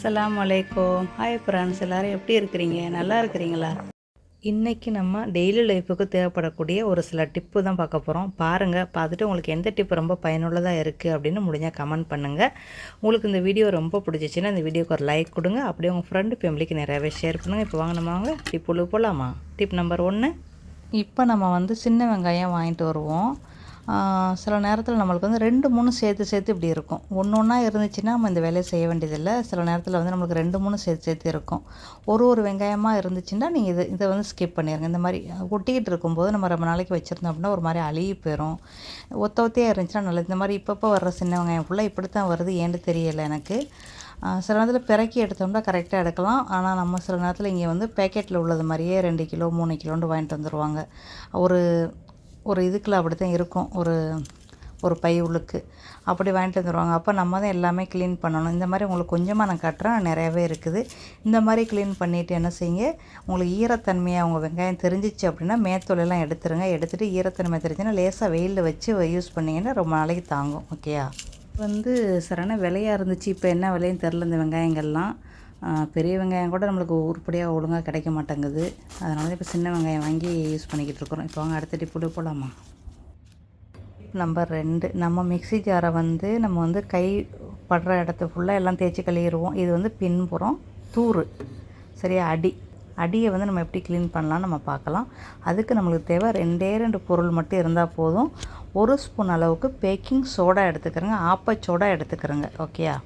அஸ்ஸலாமு அலைக்கும். Hi friends எல்லோரும் எப்படி இருக்கிறீங்க? நல்லா இருக்கிறீங்களா? இன்றைக்கி நம்ம டெய்லி லைஃபுக்கு தேவைப்படக்கூடிய ஒரு சில டிப்பு தான் பார்க்க போகிறோம் பாருங்கள் பார்த்துட்டு உங்களுக்கு எந்த டிப்பு ரொம்ப பயனுள்ளதாக இருக்குது அப்படின்னு முடிஞ்சால் கமெண்ட் பண்ணுங்கள் உங்களுக்கு இந்த வீடியோ ரொம்ப பிடிச்சிச்சின்னா இந்த வீடியோக்கு ஒரு லைக் கொடுங்க. அப்படியே உங்கள் ஃப்ரெண்டு ஃபேமிலிக்கு நிறையவே ஷேர் பண்ணுங்கள் இப்போ வாங்க நம்ம வாங்க டிப் உள்ள போகலாமா டிப் நம்பர் ஒன்று இப்போ நம்ம வந்து சின்ன வெங்காயம் வாங்கிட்டு வருவோம். சில நேரத்தில் நம்மளுக்கு வந்து ரெண்டு மூணு சேர்த்து சேர்த்து இப்படி இருக்கும். ஒன்று ஒன்றா இருந்துச்சுன்னா நம்ம இந்த வேலையை செய்ய வேண்டியதில்லை. சில நேரத்தில் வந்து நம்மளுக்கு ரெண்டு மூணு சேர்த்து சேர்த்து இருக்கும். ஒரு ஒரு வெங்காயமாக இருந்துச்சுன்னா நீங்கள் இது இதை வந்து ஸ்கிப் பண்ணிடுங்க இந்த மாதிரி ஒட்டிக்கிட்டு இருக்கும்போது நம்ம ரொம்ப நாளைக்கு வச்சுருந்தோம் அப்படின்னா ஒரு மாதிரி அழுகி போயிடும் ஒத்த ஒத்தையாக இருந்துச்சுன்னா நல்லது. இந்த மாதிரி இப்பப்போ வர்ற சின்ன வெங்காயம் ஃபுல்லாக இப்படி தான் வருது. ஏன்னு தெரியலை எனக்கு. சில நேரத்தில் பிறக்கி எடுத்தோம்னா கரெக்டாக எடுக்கலாம். ஆனால் நம்ம சில நேரத்தில் இங்கே வந்து பேக்கெட்டில் உள்ளது மாதிரியே ரெண்டு கிலோ மூணு கிலோன்னு வாங்கிட்டு வந்துடுவாங்க ஒரு ஒரு இதுக்குள்ள அப்படி தான் இருக்கும். ஒரு ஒரு பை உள்ளுக்கு. அப்படி வாங்கிட்டு வந்துடுவாங்க அப்போ நம்ம தான் எல்லாமே க்ளீன் பண்ணணும். இந்த மாதிரி உங்களுக்கு கொஞ்சமாக நான் கட்டுறேன். நிறையவே இருக்குது. இந்த மாதிரி க்ளீன் பண்ணிவிட்டு என்ன செய்யுங்க? உங்களுக்கு ஈரத்தன்மையாக அவங்க வெங்காயம் தெரிஞ்சிச்சு அப்படின்னா மேத்தொலையெல்லாம் எடுத்துருங்க. எடுத்துகிட்டு ஈரத்தன்மை தெரிஞ்சுன்னா லேசாக வெயிலில் வச்சு யூஸ் பண்ணிங்கன்னா ரொம்ப நாளைக்கு தாங்கும். ஓகேயா வந்து சரியான விலையாக இருந்துச்சு. இப்போ என்ன விலைன்னு தெரில இந்த வெங்காயங்கள்லாம். பெரிய வெங்காயம் கூட நம்மளுக்கு உருப்படியாக ஒழுங்காக கிடைக்க மாட்டேங்குது. அதனால தான் இப்போ சின்ன வெங்காயம் வாங்கி யூஸ் பண்ணிக்கிட்டு இருக்கிறோம். இப்போ வாங்க அடுத்த டிப்பு போகலாமா நம்பர் ரெண்டு நம்ம மிக்ஸி ஜாரை வந்து நம்ம வந்து கை படுற இடத்த ஃபுல்லாக எல்லாம் தேய்ச்சி கழுவிடுவோம். இது வந்து பின்புறம் தூறு சரியா? அடி. அடியை வந்து நம்ம எப்படி க்ளீன் பண்ணலாம் நம்ம பார்க்கலாம். அதுக்கு நம்மளுக்கு தேவை ரெண்டே ரெண்டு பொருள் மட்டும் இருந்தால் போதும். ஒரு ஸ்பூன் அளவுக்கு பேக்கிங் சோடா எடுத்துக்கிறேங்க. ஆப்பச்சோடா எடுத்துக்கிறேங்க. ஓகேயா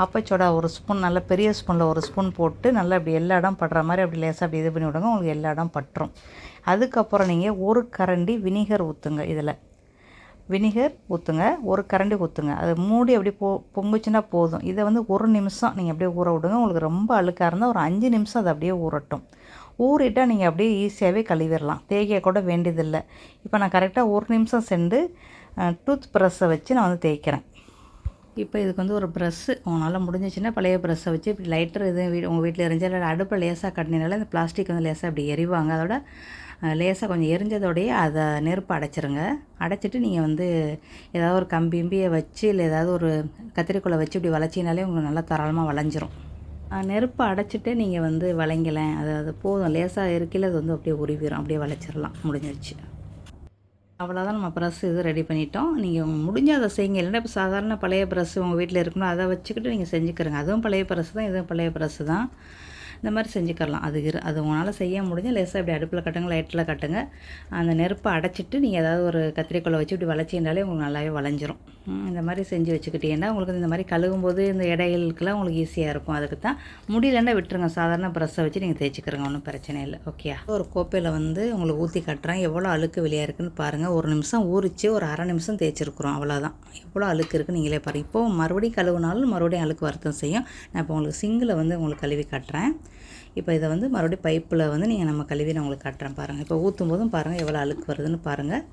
ஆப்பச்சோடா ஒரு ஸ்பூன் நல்ல பெரிய ஸ்பூனில் ஒரு ஸ்பூன் போட்டு நல்லா அப்படி எல்லா இடம் படுற மாதிரி அப்படி லேசாக அப்படி இது பண்ணி விடுங்க. உங்களுக்கு எல்லா இடம் பட்டுரும் அதுக்கப்புறம் நீங்கள் ஒரு கரண்டி வினிகர் ஊற்றுங்க இதில். வினிகர் ஊற்றுங்க ஒரு கரண்டி ஊற்றுங்க அது மூடி அப்படி போ பொங்குச்சுன்னா போதும். இதை வந்து ஒரு நிமிஷம் நீங்கள் அப்படியே ஊற விடுங்க. உங்களுக்கு ரொம்ப அழுக்காக இருந்தால் ஒரு அஞ்சு நிமிஷம் அது அப்படியே ஊறட்டும். ஊறிட்டால் நீங்கள் அப்படியே ஈஸியாகவே கழுவிடலாம். தேய்க்க கூட வேண்டியதில்லை. இப்போ நான் கரெக்டாக ஒரு நிமிஷம் சென்று டூத் ப்ரஷ்ஷை வச்சு நான் வந்து தேய்க்கிறேன். இப்போ இதுக்கு வந்து ஒரு ப்ரெஸ்ஸு உங்களால் முடிஞ்சிச்சுன்னா பழைய ப்ரெஸ்ஸை வச்சு இப்படி லைட்டர் இது வீ உங்கள் வீட்டில் எரிஞ்சா இல்லை லேசாக கட்டினால இந்த பிளாஸ்டிக் வந்து லேசாக இப்படி எரிவாங்க. அதோட லேசாக கொஞ்சம் எரிஞ்சதோடயே அதை நெருப்பு அடைச்சிருங்க. அடைச்சிட்டு நீங்கள் வந்து ஏதாவது ஒரு கம்பிம்பியை வச்சு இல்லை ஏதாவது ஒரு கத்திரிக்கோலை வச்சு இப்படி வளைச்சினாலே உங்களுக்கு நல்லா தாராளமாக வளைஞ்சிரும். நெருப்பை அடைச்சிட்டு நீங்கள் வந்து வளைங்கலை அது அது போதும் லேசாக இருக்கையில் அது வந்து அப்படியே உருவிடும் அப்படியே வளைச்சிடலாம் முடிஞ்சிருச்சு. அவ்வளோதான் நம்ம ப்ரெஸ் இது ரெடி பண்ணிட்டோம். நீங்கள் முடிஞ்ச அதை செய்யுங்க. இல்லைன்னா இப்போ சாதாரண பழைய ப்ரெஸ் உங்கள் வீட்டில் இருக்கணும் அதை வச்சுக்கிட்டு நீங்கள் செஞ்சுக்கிறங்க. அதுவும் பழைய ப்ரெஸ் தான் இதுவும் பழைய ப்ரெஸ் தான். இந்த மாதிரி செஞ்சுக்கலாம் அது இரு அது உங்களால் செய்ய முடிஞ்சால் லேசாக இப்படி அடுப்பில் கட்டுங்க லைட்டில் கட்டுங்க. அந்த நெருப்பை அடைச்சிட்டு நீங்கள் ஏதாவது ஒரு கத்திரிக்கோலை வச்சு இப்படி வளைச்சிருந்தாலே உங்களுக்கு நல்லாவே வளைஞ்சிரும். இந்த மாதிரி செஞ்சு வச்சுக்கிட்டீங்கன்னா உங்களுக்கு இந்த மாதிரி கழுவும் போது இந்த இடைகளுக்கெல்லாம் உங்களுக்கு ஈஸியாக இருக்கும். அதுக்கு தான் முடியலன்னா விட்டுருங்க. சாதாரண ப்ரெஸ்ஸை வச்சு நீங்கள் தேய்ச்சிக்கிறங்க. ஒன்றும் பிரச்சனை இல்லை. ஓகே ஒரு கோப்பையில் வந்து உங்களுக்கு ஊற்றி கட்டுறேன். எவ்வளோ அழுக்கு வெளியாக இருக்குன்னு பாருங்கள் ஒரு நிமிஷம் ஊறிச்சு ஒரு அரை நிமிஷம் தேய்ச்சிருக்குறோம். அவ்வளோதான். எவ்வளோ அழுக்கு இருக்குன்னு நீங்களே பாருங்கள் இப்போ மறுபடியும் கழுவுனாலும் மறுபடியும் அழுக்கு வருத்தம் செய்யும். நான் இப்போ உங்களுக்கு சிங்கில் வந்து உங்களுக்கு கழுவி காட்டுறேன். இப்போ இதை வந்து மறுபடியும் பைப்பில் வந்து நீங்கள் நம்ம கழுவி நான் உங்களுக்கு காட்டுறேன் பாருங்கள். இப்போ ஊற்றும் போதும் பாருங்கள் எவ்வளோ அழுக்கு வருதுன்னு பாருங்கள்.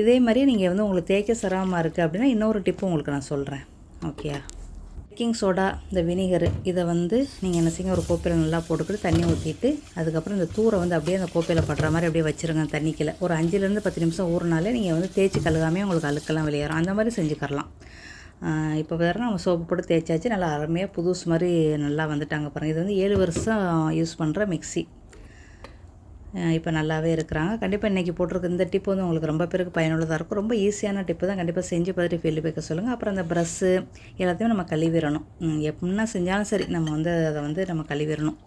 இதே மாதிரி நீங்கள் வந்து உங்களுக்கு தேய்க்க சிரமமாக இருக்குது அப்படின்னா இன்னொரு டிப்பு உங்களுக்கு நான் சொல்கிறேன். ஓகேயா பேக்கிங் சோடா இந்த வினிகர் இதை வந்து நீங்கள் என்ன செய்யுங்க ஒரு கோப்பையில் நல்லா போட்டுக்கிட்டு தண்ணி ஊற்றிட்டு அதுக்கப்புறம் இந்த தூரை வந்து அப்படியே அந்த கோப்பையில் படுற மாதிரி அப்படியே வச்சுருங்க தண்ணிக்கில். ஒரு அஞ்சுலேருந்து பத்து நிமிஷம் ஊறினாலே நீங்கள் வந்து தேய்ச்சி கழுகாமே உங்களுக்கு அழுக்கெல்லாம் வெளியேறும். அந்த மாதிரி செஞ்சுக்கரலாம். இப்போ வேறு நம்ம சோப்பு போட்டு தேய்ச்சாச்சு நல்லா அருமையாக புதுசு மாதிரி நல்லா வந்துட்டாங்க பாருங்கள் இது வந்து ஏழு வருஷம் யூஸ் பண்ணுற மிக்ஸி. இப்போ நல்லாவே இருக்கிறாங்க. கண்டிப்பாக இன்றைக்கி போட்டிருக்க இந்த டிப்பு வந்து உங்களுக்கு ரொம்ப பேருக்கு பயனுள்ளதாக இருக்கும். ரொம்ப ஈஸியான டிப்பு தான். கண்டிப்பாக செஞ்சு பார்த்துட்டு ஃபீல்டு சொல்லுங்கள் அப்புறம் அந்த ப்ரஷ்ஷு எல்லாத்தையும் நம்ம கழுவிடணும். எப்படின்னா செஞ்சாலும் சரி நம்ம வந்து அதை வந்து நம்ம கழுவிடணும்.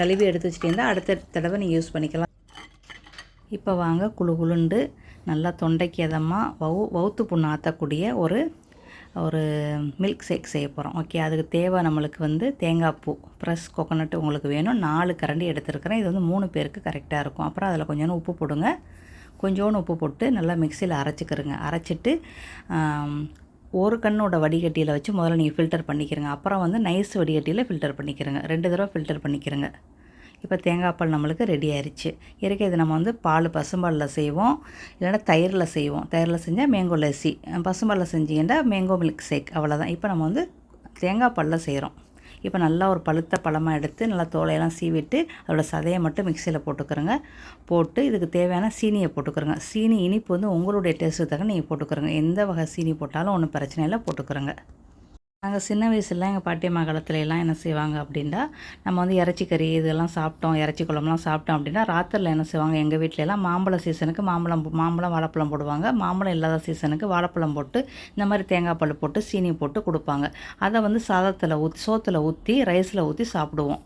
கழுவி எடுத்து வச்சுட்டீங்கன்னா அடுத்த தடவை நீங்கள் யூஸ் பண்ணிக்கலாம். இப்போ வாங்க குழு குளுண்டு நல்லா தொண்டைக்கு எதமாக வவு வவுத்து புண்ணு ஆற்றக்கூடிய ஒரு ஒரு மில்க் ஷேக் செய்ய போகிறோம் ஓகே அதுக்கு தேவை நம்மளுக்கு வந்து தேங்காய் பூ ஃப்ரெஷ் கோகோனட் உங்களுக்கு வேணும். நாலு கரண்டி எடுத்துருக்கிறேன். இது வந்து மூணு பேருக்கு கரெக்டாக இருக்கும். அப்புறம் அதில் கொஞ்சோண்டு உப்பு போடுங்க. கொஞ்சோண்டு உப்பு போட்டு நல்லா மிக்சியில் அரைச்சிக்கிறங்க அரைச்சிட்டு ஒரு கண்ணோட வடிகட்டியில் வச்சு முதல்ல நீங்கள் ஃபில்டர் பண்ணிக்கிறங்க. அப்புறம் வந்து நைஸ் வடிகட்டியில் ஃபில்டர் பண்ணிக்கிறங்க. ரெண்டு தடவை ஃபில்டர் பண்ணிக்கிறங்க. இப்போ தேங்காய் பால் நம்மளுக்கு ரெடி ஆயிடுச்சு இறக்கி இது நம்ம வந்து பால் பசும்பாலில் செய்வோம். இல்லைன்னா தயிரில் செய்வோம். தயிரில் செஞ்சால் மேங்கோ லஸ்ஸி பசும்பாலில் செஞ்சீங்கன்னா மேங்கோ மில்க் ஷேக் அவ்வளோதான் இப்போ நம்ம வந்து தேங்காய் பாலில் செய்கிறோம். இப்போ நல்லா ஒரு பழுத்த பழமாக எடுத்து நல்லா தோலையெல்லாம் சீவிட்டு அதோட சதையை மட்டும் மிக்சியில் போட்டுக்கிறோங்க. போட்டு இதுக்கு தேவையான சீனியை போட்டுக்கிறோங்க. சீனி இனிப்பு வந்து உங்களுடைய டேஸ்ட்டு தக்க நீங்கள் போட்டுக்கிறோங்க. எந்த வகை சீனி போட்டாலும் ஒன்றும் பிரச்சனை இல்லை போட்டுக்கிறோங்க. நாங்கள் சின்ன வயசுலாம் எங்கள் பாட்டியம்மா காலத்துலலாம் என்ன செய்வாங்க அப்படின்னா நம்ம வந்து இறைச்சி கறி இதெல்லாம் சாப்பிட்டோம் இறைச்சி குழம்புலாம் சாப்பிட்டோம் அப்படின்னா ராத்திரில் என்ன செய்வாங்க? எங்கள் வீட்டிலலாம் எல்லாம் மாம்பழ சீசனுக்கு மாம்பழம் மாம்பழம் வாழைப்பழம் போடுவாங்க. மாம்பழம் இல்லாத சீசனுக்கு வாழைப்பழம் போட்டு இந்த மாதிரி தேங்காய் பால் போட்டு சீனி போட்டு கொடுப்பாங்க. அதை வந்து சாதத்தில் ஊற்றி சோத்தில் ஊற்றி ரைஸில் ஊற்றி சாப்பிடுவோம்.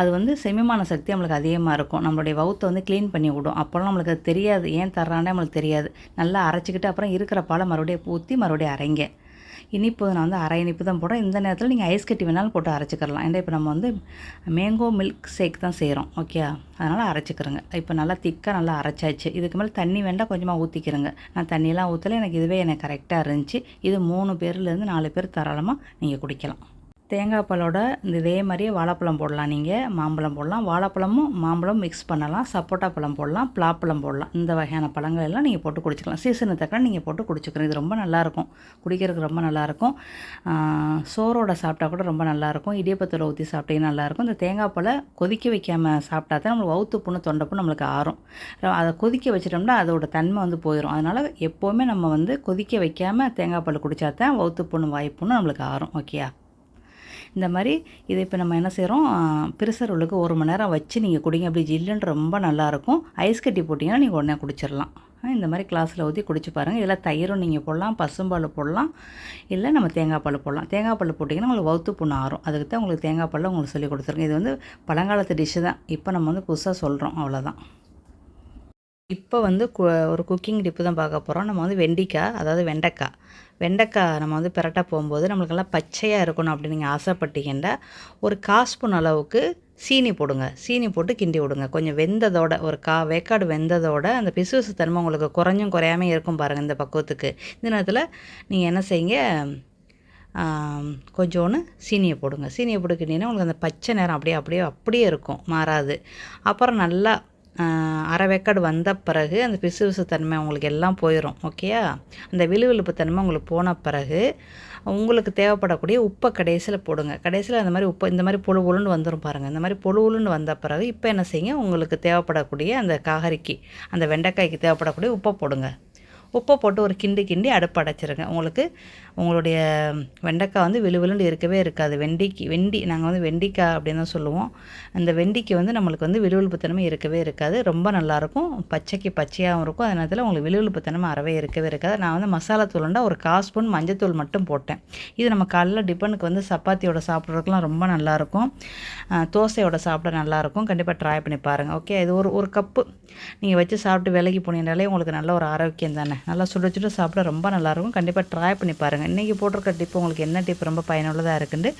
அது வந்து செமிமான சக்தி நம்மளுக்கு அதிகமாக இருக்கும். நம்மளுடைய வவுத்தை வந்து க்ளீன் பண்ணி விடும். அப்போல்லாம் நம்மளுக்கு அது தெரியாது. ஏன் தர்றானே நம்மளுக்கு தெரியாது. நல்லா அரைச்சிக்கிட்டு அப்புறம் இருக்கிற பாலை மறுபடியும் ஊற்றி மறுபடியும் அரைங்க. இனிப்பு நான் வந்து அரை இனிப்பு தான் போடுறேன். இந்த நேரத்தில் நீங்கள் ஐஸ் கட்டி வேணாலும் போட்டு அரைச்சிக்கிறலாம். ஏன்னா இப்போ நம்ம வந்து மேங்கோ மில்க் ஷேக் தான் செய்கிறோம் ஓகே அதனால் அரைச்சிக்கிறோங்க. இப்போ நல்லா திக்காக நல்லா அரைச்சாச்சு. இதுக்கு மேலே தண்ணி வேண்டாம் கொஞ்சமாக ஊற்றிக்கிறோங்க நான் தண்ணியெல்லாம் ஊற்றல எனக்கு இதுவே எனக்கு கரெக்டாக இருந்துச்சு. இது மூணு பேர்லேருந்து நாலு பேர் தாராளமாக நீங்கள் குடிக்கலாம். தேங்காய் பழோட இந்த இதே மாதிரியே வாழைப்பழம் போடலாம் நீங்கள் மாம்பழம் போடலாம். வாழைப்பழமும் மாம்பழம் மிக்ஸ் பண்ணலாம். சப்போட்டா பழம் போடலாம். பலாப்பழம் போடலாம். இந்த வகையான பழங்கள் எல்லாம் நீங்கள் போட்டு குடிச்சிக்கலாம். சீசனு தக்க நீங்கள் போட்டு குடிச்சிக்கிறோம் இது ரொம்ப நல்லாயிருக்கும். குடிக்கிறதுக்கு ரொம்ப நல்லாயிருக்கும். சோறோட சாப்பிட்டா கூட ரொம்ப நல்லாயிருக்கும். இடியப்பத்தில் ஊற்றி சாப்பிட்டீங்கன்னா நல்லாயிருக்கும். இந்த தேங்காய் பழ கொதிக்க வைக்காமல் சாப்பிட்டா தான் நம்மளுக்கு வவுத்து புண்ணு தொண்டைப்புண்ணு நம்மளுக்கு ஆறும். அதை கொதிக்க வச்சிட்டோம்னா அதோட தன்மை வந்து போயிடும் அதனால் எப்போவுமே நம்ம வந்து கொதிக்க வைக்காமல் தேங்காய் பழ குடித்தா தான் வவுத்து புண்ணு வாய்ப்புண்ணு நம்மளுக்கு ஆறும். ஓகேயா? இந்த மாதிரி இதை இப்போ நம்ம என்ன செய்கிறோம் பிரிசர் ஒரு மணி நேரம் வச்சு நீங்கள் குடிங்க. அப்படி ஜில்லுன்னு ரொம்ப நல்லாயிருக்கும் ஐஸ் கட்டி போட்டிங்கன்னா நீங்கள் உடனே குடிச்சிடலாம் இந்த மாதிரி கிளாஸில் ஊற்றி குடிச்சு பாருங்கள் இதில் தயிரும் நீங்கள் போடலாம் பசும்பால் போடலாம் இல்லை நம்ம தேங்காய் பால் போடலாம். தேங்காய் பால் போட்டிங்கன்னா உங்களுக்கு வவுத்து புண்ணு ஆறும். அதுக்கு தான் உங்களுக்கு தேங்காய் பால் உங்களுக்கு சொல்லி கொடுத்துருங்க இது வந்து பழங்காலத்து டிஷ்ஷு தான். இப்போ நம்ம வந்து புதுசாக சொல்கிறோம் அவ்வளோதான் இப்போ வந்து கு ஒரு குக்கிங் டிப்பு தான் பார்க்க போகிறோம் நம்ம வந்து வெண்டிக்காய் அதாவது வெண்டைக்காய். வெண்டைக்காய் நம்ம வந்து பிரட்ட போகும்போது நம்மளுக்கெல்லாம் பச்சையாக இருக்கணும் அப்படின்னு நீங்கள் ஆசைப்பட்டீங்கன்னா ஒரு காஸ்பூன் அளவுக்கு சீனி போடுங்க. சீனி போட்டு கிண்டி விடுங்க. கொஞ்சம் வெந்ததோட ஒரு கா வேக்காடு வெந்ததோட அந்த பிசுபிசு தன்மை உங்களுக்கு குறைஞ்சும் குறையாமல் இருக்கும் பாருங்கள் இந்த பக்குவத்துக்கு. இந்த நேரத்தில் நீங்கள் என்ன செய்யுங்க? கொஞ்சோன்னு சீனியை போடுங்க. சீனியை போட்டுக்கிட்டீங்கன்னா உங்களுக்கு அந்த பச்சை நேரம் அப்படியே அப்படியே அப்படியே இருக்கும். மாறாது. அப்புறம் நல்லா அரை வேக்காடு வந்த பிறகு அந்த பிசு பிசு தன்மை உங்களுக்கு எல்லாம் போயிடும் ஓகேயா அந்த விழுவிழுப்பு தன்மை உங்களுக்கு போன பிறகு உங்களுக்கு தேவைப்படக்கூடிய உப்பை கடைசியில் போடுங்க. கடைசியில் அந்த மாதிரி உப்பு இந்த மாதிரி பொழு வந்துடும் பாருங்கள் இந்த மாதிரி பொழு வந்த பிறகு இப்போ என்ன செய்யுங்க? உங்களுக்கு தேவைப்படக்கூடிய அந்த காகரிக்கு அந்த வெண்டைக்காய்க்கு தேவைப்படக்கூடிய உப்பை போடுங்க. உப்பை போட்டு ஒரு கிண்டி கிண்டி அடுப்பு அடைச்சிருங்க. உங்களுக்கு உங்களுடைய வெண்டைக்காய் வந்து விழுவிழுண்டு இருக்கவே இருக்காது. வெண்டிக்கு வெண்டி நாங்கள் வந்து வெண்டிக்காய் அப்படின்னு தான் சொல்லுவோம். அந்த வெண்டிக்கு வந்து நம்மளுக்கு வந்து விழுவிழுப்புத்தன்மை இருக்கவே இருக்காது. ரொம்ப நல்லாயிருக்கும். பச்சைக்கு பச்சையாகவும் இருக்கும். அதே நேரத்தில் உங்களுக்கு விழுவிழுப்புத்தன்மை அறவே இருக்கவே இருக்காது. நான் வந்து மசாலா தூளுண்டா ஒரு கால் ஸ்பூன் மஞ்சத்தூள் மட்டும் போட்டேன். இது நம்ம காலைல டிஃபனுக்கு வந்து சப்பாத்தியோட சாப்பிட்றதுக்குலாம் ரொம்ப நல்லாயிருக்கும். தோசையோட சாப்பிட நல்லாயிருக்கும். கண்டிப்பாக ட்ரை பண்ணி பாருங்கள் ஓகே இது ஒரு ஒரு கப்பு நீங்கள் வச்சு சாப்பிட்டு விலைக்கு போனீங்கனாலே உங்களுக்கு நல்ல ஒரு ஆரோக்கியம் தானே. நல்லா சுட சுட சாப்பிட ரொம்ப நல்லாயிருக்கும் கண்டிப்பாக ட்ரை பண்ணி பாருங்கள் இன்றைக்கி போட்டிருக்க டிப் உங்களுக்கு என்ன டிப் ரொம்ப பயனுள்ளதாக இருக்குன்னு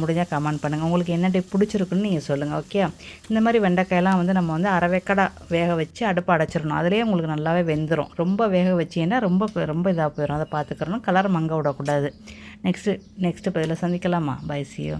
முடிஞ்சால் கமெண்ட் பண்ணுங்கள் உங்களுக்கு என்ன டிப் பிடிச்சிருக்குன்னு நீங்கள் சொல்லுங்கள் ஓகே இந்த மாதிரி வெண்டைக்காயெல்லாம் வந்து நம்ம வந்து அரைவேக்கடை வேக வச்சு அடுப்பு அடைச்சிடணும். அதுலேயே உங்களுக்கு நல்லாவே வெந்துடும் ரொம்ப வேக வச்சிங்கன்னா ரொம்ப ரொம்ப இதாக போயிடும் அதை பார்த்துக்கிறணும். கலர் மங்க விடக்கூடாது. நெக்ஸ்ட்டு நெக்ஸ்ட்டு பதில் சந்திக்கலாமா? பை சியோ